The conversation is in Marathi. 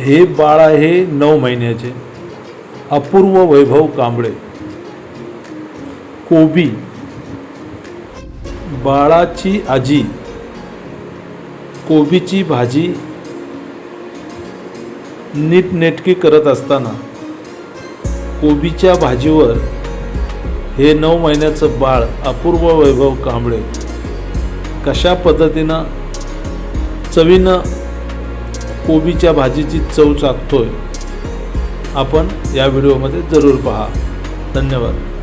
हे बाळ आहे नऊ महिन्याचे. अपूर्व वैभव कांबळे. कोबी. बाळाची आजी. कोबीची भाजी. नीटनेटकी करत असताना. कोबीच्या भाजीवर हे नऊ महिन्याचं बाळ अपूर्व वैभव कांबळे. कशा पद्धतीनं चवीनं कोबीच्या भाजीची चव चाकतोय आपण या व्हिडिओमध्ये जरूर पहा. धन्यवाद.